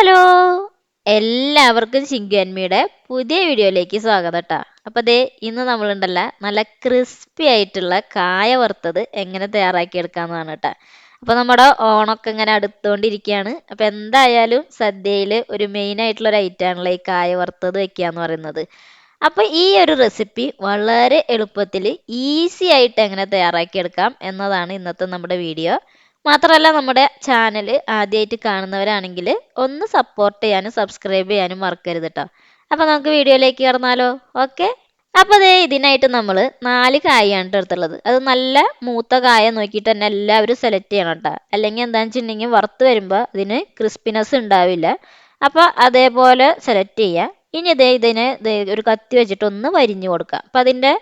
Hello. എല്ലാവർക്കും ചിങ്കുവന്മിയുടെ പുതിയ വീഡിയോയിലേക്ക് സ്വാഗതം കേട്ടോ അപ്പോൾ ദേ ഇന്ന് നമ്മളുണ്ടല്ല നല്ല ക്രിസ്പി ആയിട്ടുള്ള കായ വറുത്തത് എങ്ങനെ തയ്യാറാക്കി എടുക്കാമെന്നാണ് കേട്ടോ അപ്പോൾ നമ്മുടെ ഓണമൊക്കെ ഇങ്ങനെ അടുത്തുകൊണ്ടിരിക്കുകയാണ് അപ്പോൾ എന്തായാലും സദ്യയിൽ ഒരു മെയിൻ ആയിട്ടുള്ള ഒരു ഐറ്റമാണല്ലോ ഈ കായ വറുത്തത് വെക്കുക എന്ന് പറയുന്നത്. അപ്പോൾ ഈ ഒരു റെസിപ്പി വളരെ എളുപ്പത്തിൽ ഈസി ആയിട്ട് എങ്ങനെ തയ്യാറാക്കി എടുക്കാം എന്നതാണ് ഇന്നത്തെ നമ്മുടെ വീഡിയോ മാത്രമല്ല നമ്മുടെ ചാനൽ ആദ്യമായിട്ട് കാണുന്നവരാണെങ്കിൽ ഒന്ന് സപ്പോർട്ട് ചെയ്യാനും സബ്സ്ക്രൈബ് ചെയ്യാനും മറക്കരുത് കേട്ടോ അപ്പോൾ നമുക്ക് വീഡിയോയിലേക്ക് കടന്നാലോ? ഓക്കെ അപ്പോൾ അതേ ഇതിനായിട്ട് നമ്മൾ നാല് കായാണ് എടുത്തുള്ളത്. അത് നല്ല മൂത്ത കായ നോക്കിയിട്ട് തന്നെ എല്ലാവരും സെലക്ട് ചെയ്യണം കേട്ടോ അല്ലെങ്കിൽ എന്താണെന്ന് വെച്ചിട്ടുണ്ടെങ്കിൽ വറുത്ത് വരുമ്പോൾ അതിന് ക്രിസ്പിനെസ് ഉണ്ടാവില്ല. അപ്പോൾ അതേപോലെ സെലക്ട് ചെയ്യുക. ഇനി ഇതേ ഇതിനെ ഒരു കത്തി വെച്ചിട്ട് ഒന്ന് വരിഞ്ഞു കൊടുക്കുക. അപ്പം അതിന്റെ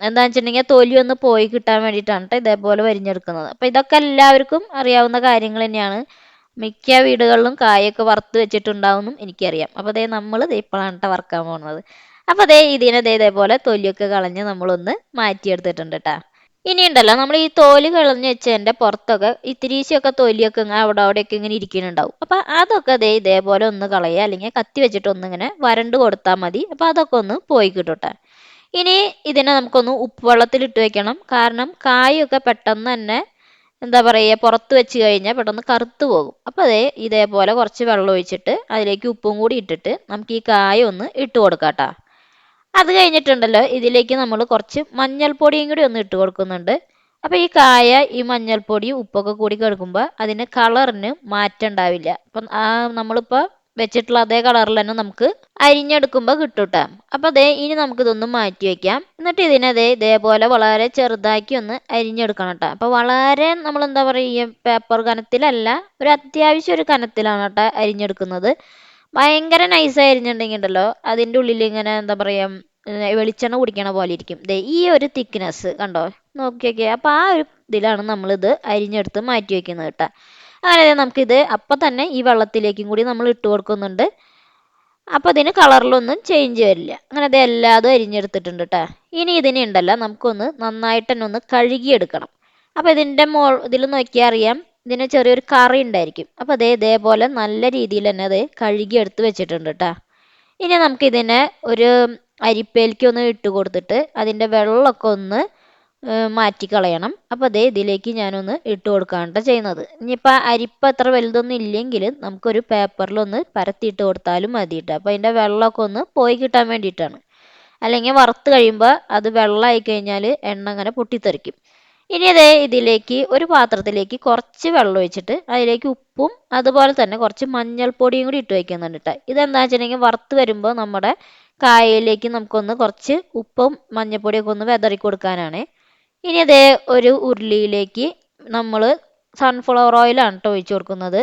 എന്താണെന്ന് വെച്ചിട്ടുണ്ടെങ്കിൽ തൊലി ഒന്ന് പോയി കിട്ടാൻ വേണ്ടിയിട്ടാണ് കേട്ടോ ഇതേപോലെ വരിഞ്ഞെടുക്കുന്നത്. അപ്പോൾ ഇതൊക്കെ എല്ലാവർക്കും അറിയാവുന്ന കാര്യങ്ങൾ തന്നെയാണ്. മിക്ക വീടുകളിലും കായൊക്കെ വറുത്ത് വെച്ചിട്ടുണ്ടാവുമെന്നും എനിക്കറിയാം. അപ്പോൾ അതേ നമ്മൾ ഇപ്പോഴാണ് കേട്ടോ വറുക്കാൻ പോകുന്നത് അപ്പോൾ അതേ ഇതിനെ ദേ ഇതേപോലെ തൊലിയൊക്കെ കളഞ്ഞ് നമ്മളൊന്ന് മാറ്റിയെടുത്തിട്ടുണ്ട് കേട്ടോ ഇനിയുണ്ടല്ലോ നമ്മൾ ഈ തോൽ കളഞ്ഞ് വെച്ചതിന്റെ പുറത്തൊക്കെ ഇത്തിരീശയൊക്കെ തൊലിയൊക്കെ ഇങ്ങനെ അവിടെ അവിടെയൊക്കെ ഇങ്ങനെ ഇരിക്കുന്നുണ്ടാവും. അപ്പോൾ അതൊക്കെ ദേ ഇതേപോലെ ഒന്ന് കളയുക അല്ലെങ്കിൽ കത്തി വെച്ചിട്ട് ഒന്നിങ്ങനെ വരണ്ട് കൊടുത്താൽ മതി. അപ്പോൾ അതൊക്കെ ഒന്ന് പോയി കിട്ടട്ടെ ഇനി ഇതിനെ നമുക്കൊന്ന് ഉപ്പ് വെള്ളത്തിലിട്ട് വെക്കണം. കാരണം കായൊക്കെ പെട്ടെന്ന് തന്നെ എന്താ പറയുക പുറത്ത് വെച്ച് കഴിഞ്ഞാൽ പെട്ടെന്ന് കറുത്ത് പോകും. അപ്പോൾ അതേ ഇതേപോലെ കുറച്ച് വെള്ളം ഒഴിച്ചിട്ട് അതിലേക്ക് ഉപ്പും കൂടി ഇട്ടിട്ട് നമുക്ക് ഈ കായ ഒന്ന് ഇട്ട് കൊടുക്കാം കേട്ടോ. അത് കഴിഞ്ഞിട്ടുണ്ടല്ലോ ഇതിലേക്ക് നമ്മൾ കുറച്ച് മഞ്ഞൾപ്പൊടിയും കൂടി ഒന്ന് ഇട്ട് കൊടുക്കുന്നുണ്ട്. അപ്പോൾ ഈ കായ ഈ മഞ്ഞൾപ്പൊടി ഉപ്പൊക്കെ കൂടി കിടക്കുമ്പോൾ അതിന് കളറിന് മാറ്റം ഉണ്ടാവില്ല. അപ്പം നമ്മളിപ്പോൾ വെച്ചിട്ടുള്ള അതേ കളറിൽ തന്നെ നമുക്ക് അരിഞ്ഞെടുക്കുമ്പോൾ കിട്ടും കേട്ടോ അപ്പോൾ അതേ ഇനി നമുക്ക് ഇതൊന്നും മാറ്റി വെക്കാം. എന്നിട്ട് ഇതിനതേ ഇതേപോലെ വളരെ ചെറുതാക്കി ഒന്ന് അരിഞ്ഞെടുക്കണം കേട്ടോ അപ്പോൾ വളരെ നമ്മൾ എന്താ പറയുക പേപ്പർ കനത്തിലല്ല ഒരു അത്യാവശ്യം ഒരു കനത്തിലാണ് കേട്ടോ അരിഞ്ഞെടുക്കുന്നത്. ഭയങ്കര നൈസ് അരിഞ്ഞിട്ടുണ്ടെങ്കിൽ ഉണ്ടല്ലോ അതിന്റെ ഉള്ളിൽ ഇങ്ങനെ എന്താ പറയുക വെളിച്ചെണ്ണ കുടിക്കണ പോലെ ഇരിക്കും. ദേ ഈ ഒരു തിക്നെസ് കണ്ടോ? നോക്കിയൊക്കെ. അപ്പോൾ ആ ഒരു ഇതിലാണ് നമ്മളിത് അരിഞ്ഞെടുത്ത് മാറ്റി വെക്കുന്നത് കേട്ടോ അങ്ങനെ നമുക്കിത് അപ്പം തന്നെ ഈ വെള്ളത്തിലേക്കും കൂടി നമ്മൾ ഇട്ട് കൊടുക്കുന്നുണ്ട്. അപ്പോൾ ഇതിന് കളറിലൊന്നും ചേഞ്ച് വരില്ല. അങ്ങനെ ഇത് എല്ലാതും അരിഞ്ഞെടുത്തിട്ടുണ്ട് കേട്ടോ ഇനി ഇതിനെ ഉണ്ടല്ലോ നമുക്കൊന്ന് നന്നായിട്ട് തന്നെ ഒന്ന് കഴുകിയെടുക്കണം. അപ്പോൾ ഇതിന്റെ മോൾ ഇതിൽ നോക്കിയാൽ അറിയാം ഇതിന് ചെറിയൊരു കറി ഉണ്ടായിരിക്കും. അപ്പോൾ അതേ ഇതേപോലെ നല്ല രീതിയിൽ തന്നെ അത് കഴുകിയെടുത്ത് വെച്ചിട്ടുണ്ട് കേട്ടോ ഇനി നമുക്കിതിനെ ഒരു അരിപ്പയിലേക്ക് ഒന്ന് ഇട്ട് കൊടുത്തിട്ട് അതിന്റെ വെള്ളമൊക്കെ ഒന്ന് മാറ്റിക്കളയണം. അപ്പോൾ അതേ ഇതിലേക്ക് ഞാനൊന്ന് ഇട്ട് കൊടുക്കുകയാണ് ചെയ്യുന്നത്. ഇനിയിപ്പോൾ അരിപ്പ അത്ര വലുതൊന്നും ഇല്ലെങ്കിൽ നമുക്കൊരു പേപ്പറിലൊന്ന് പരത്തിയിട്ട് കൊടുത്താലും മതി കേട്ടോ അപ്പോൾ അതിന്റെ വെള്ളമൊക്കെ ഒന്ന് പോയി കിട്ടാൻ വേണ്ടിയിട്ടാണ്. അല്ലെങ്കിൽ വറുത്ത് കഴിയുമ്പോൾ അത് വെള്ളമായി കഴിഞ്ഞാൽ എണ്ണ അങ്ങനെ പൊട്ടിത്തെറിക്കും. ഇനി അതേ ഇതിലേക്ക് ഒരു പാത്രത്തിലേക്ക് കുറച്ച് വെള്ളം ഒഴിച്ചിട്ട് അതിലേക്ക് ഉപ്പും അതുപോലെ തന്നെ കുറച്ച് മഞ്ഞൾപ്പൊടിയും കൂടി ഇട്ട് വയ്ക്കുന്നുണ്ട് കേട്ടോ ഇതെന്താ വെച്ചിട്ടുണ്ടെങ്കിൽ വറുത്ത് വരുമ്പോൾ നമ്മുടെ കായയിലേക്ക് നമുക്കൊന്ന് കുറച്ച് ഉപ്പും മഞ്ഞൾപ്പൊടിയൊക്കെ ഒന്ന് വിതറി കൊടുക്കാനാണ് ഇനി അതേ ഒരു ഉരുളിയിലേക്ക് നമ്മൾ സൺഫ്ലവർ ഓയിലാണ് കേട്ടോ ഒഴിച്ച് കൊടുക്കുന്നത്.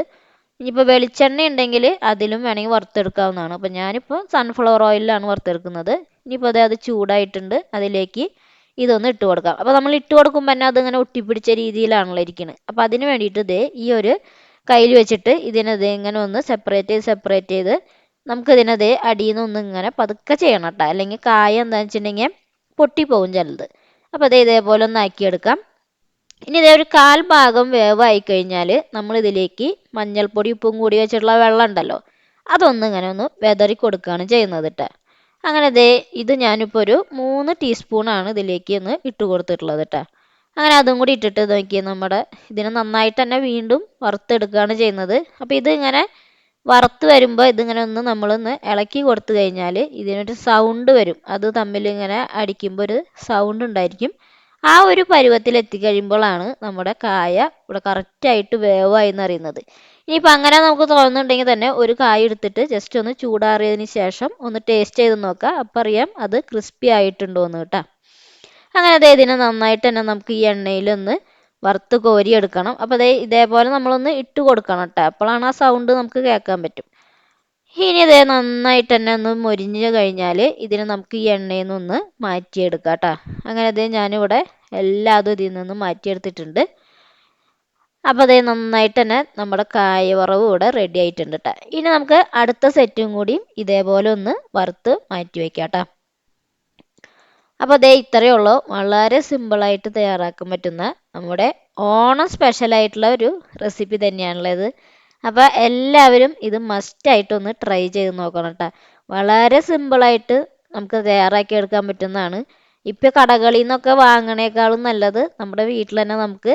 ഇനിയിപ്പോൾ വെളിച്ചെണ്ണ ഉണ്ടെങ്കിൽ അതിലും വേണമെങ്കിൽ വറുത്തെടുക്കാവുന്നതാണ്. അപ്പോൾ ഞാനിപ്പോൾ സൺഫ്ലവർ ഓയിലാണ് വറുത്തെടുക്കുന്നത്. ഇനിയിപ്പോൾ അതേ അത് ചൂടായിട്ടുണ്ട്. അതിലേക്ക് ഇതൊന്ന് ഇട്ട് കൊടുക്കാം. അപ്പോൾ നമ്മൾ ഇട്ട് കൊടുക്കുമ്പോൾ തന്നെ അതിങ്ങനെ ഒട്ടിപ്പിടിച്ച രീതിയിലാണല്ലോ ഇരിക്കുന്നത് അപ്പോൾ അതിന് വേണ്ടിയിട്ട് ഇതേ ഈ ഒരു കയ്യിൽ വെച്ചിട്ട് ഇതിനത് ഇങ്ങനെ ഒന്ന് സെപ്പറേറ്റ് ചെയ്ത് സെപ്പറേറ്റ് ചെയ്ത് നമുക്കിതിനത് അടിയിൽ നിന്ന് ഒന്ന് ഇങ്ങനെ പതുക്കെ ചെയ്യണം കേട്ടോ അല്ലെങ്കിൽ കായ എന്താണെന്ന് വെച്ചിട്ടുണ്ടെങ്കിൽ പൊട്ടിപ്പോവും ചിലത്. അപ്പോൾ അതേ ഇതേപോലെ ഒന്ന് ആക്കിയെടുക്കാം. ഇനി ഇതേ ഒരു കാൽ ഭാഗം വേവായി കഴിഞ്ഞാൽ നമ്മൾ ഇതിലേക്ക് മഞ്ഞൾപ്പൊടി ഉപ്പും കൂടി വെച്ചിട്ടുള്ള വെള്ളം ഉണ്ടല്ലോ അതൊന്ന് ഇങ്ങനെ ഒന്ന് വെതറി കൊടുക്കുകയാണ് ചെയ്യുന്നത് കേട്ടോ അങ്ങനെ ദേ ഇത് ഞാനിപ്പോൾ ഒരു മൂന്ന് ടീസ്പൂണാണ് ഇതിലേക്ക് ഒന്ന് ഇട്ട് കൊടുത്തിട്ടുള്ളത് കേട്ടോ അങ്ങനെ അതും കൂടി ഇട്ടിട്ട് നോക്കി നമ്മുടെ ഇതിനെ നന്നായിട്ട് തന്നെ വീണ്ടും വറുത്തെടുക്കുകയാണ് ചെയ്യുന്നത്. അപ്പോൾ ഇത് ഇങ്ങനെ വറുത്ത് വരുമ്പോൾ ഇതിങ്ങനെ ഒന്ന് നമ്മളൊന്ന് ഇളക്കി കൊടുത്തു കഴിഞ്ഞാൽ ഇതിനൊരു സൗണ്ട് വരും. അത് തമ്മിൽ ഇങ്ങനെ അടിക്കുമ്പോൾ ഒരു സൗണ്ട് ഉണ്ടായിരിക്കും. ആ ഒരു പരുവത്തിൽ എത്തിക്കഴിയുമ്പോഴാണ് നമ്മുടെ കായ ഇവിടെ കറക്റ്റായിട്ട് വേവായി എന്നറിയുന്നത് ഇനിയിപ്പോൾ അങ്ങനെ നമുക്ക് തോന്നുന്നുണ്ടെങ്കിൽ തന്നെ ഒരു കായ എടുത്തിട്ട് ജസ്റ്റ് ഒന്ന് ചൂടാറിയതിന് ശേഷം ഒന്ന് ടേസ്റ്റ് ചെയ്ത് നോക്കുക. അപ്പം അറിയാം അത് ക്രിസ്പി ആയിട്ടുണ്ടോ എന്ന് കേട്ടോ. അങ്ങനെ അതേ ഇതിനെ നന്നായിട്ട് തന്നെ നമുക്ക് ഈ എണ്ണയിലൊന്ന് വറുത്ത് കോരിയെടുക്കണം അപ്പോൾ അതേ ഇതേപോലെ നമ്മളൊന്ന് ഇട്ട് കൊടുക്കണം കേട്ടോ അപ്പോഴാണ് ആ സൗണ്ട് നമുക്ക് കേൾക്കാൻ പറ്റും. ഇനി ഇതേ നന്നായിട്ട് തന്നെ ഒന്ന് മൊരിഞ്ഞ് കഴിഞ്ഞാൽ ഇതിനെ നമുക്ക് ഈ എണ്ണയിൽ നിന്നൊന്ന് മാറ്റിയെടുക്കാം കേട്ടോ അങ്ങനെ ഇതേ ഞാനിവിടെ എല്ലാതും ഇതിൽ നിന്ന് മാറ്റിയെടുത്തിട്ടുണ്ട്. അപ്പോൾ അതേ നന്നായിട്ട് തന്നെ നമ്മുടെ കായ വറവ് ഇവിടെ റെഡി ആയിട്ടുണ്ട് കേട്ടോ ഇനി നമുക്ക് അടുത്ത സെറ്റും കൂടിയും ഇതേപോലെ ഒന്ന് വറുത്ത് മാറ്റി വയ്ക്കാം കേട്ടോ അപ്പോൾ അതേ ഇത്രയേ ഉള്ളൂ. വളരെ സിമ്പിളായിട്ട് തയ്യാറാക്കാൻ പറ്റുന്ന നമ്മുടെ ഓണം സ്പെഷ്യലായിട്ടുള്ള ഒരു റെസിപ്പി തന്നെയാണുള്ളത്. അപ്പോൾ എല്ലാവരും ഇത് മസ്റ്റായിട്ടൊന്ന് ട്രൈ ചെയ്ത് നോക്കണം കേട്ടോ വളരെ സിമ്പിളായിട്ട് നമുക്ക് തയ്യാറാക്കി എടുക്കാൻ പറ്റുന്നതാണ്. ഇപ്പോൾ കടകളിൽ നിന്നൊക്കെ വാങ്ങണേക്കാളും നല്ലത് നമ്മുടെ വീട്ടിൽ തന്നെ നമുക്ക്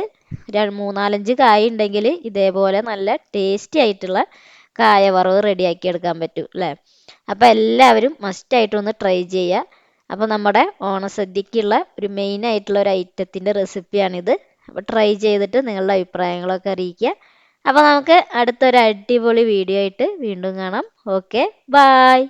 മൂന്നാലഞ്ച് കായ ഉണ്ടെങ്കിൽ ഇതേപോലെ നല്ല ടേസ്റ്റി ആയിട്ടുള്ള കായ വറവ് റെഡിയാക്കി എടുക്കാൻ പറ്റും അല്ലേ അപ്പോൾ എല്ലാവരും മസ്റ്റായിട്ടൊന്ന് ട്രൈ ചെയ്യുക. അപ്പോൾ നമ്മുടെ ഓണസദ്യക്കുള്ള ഒരു മെയിൻ ആയിട്ടുള്ള ഒരു ഐറ്റത്തിന്റെ റെസിപ്പിയാണിത് അപ്പോൾ ട്രൈ ചെയ്തിട്ട് നിങ്ങളുടെ അഭിപ്രായങ്ങളൊക്കെ അറിയിക്കുക. അപ്പോൾ നമുക്ക് അടുത്തൊരു അടിപൊളി വീഡിയോ ആയിട്ട് വീണ്ടും കാണാം. Okay bye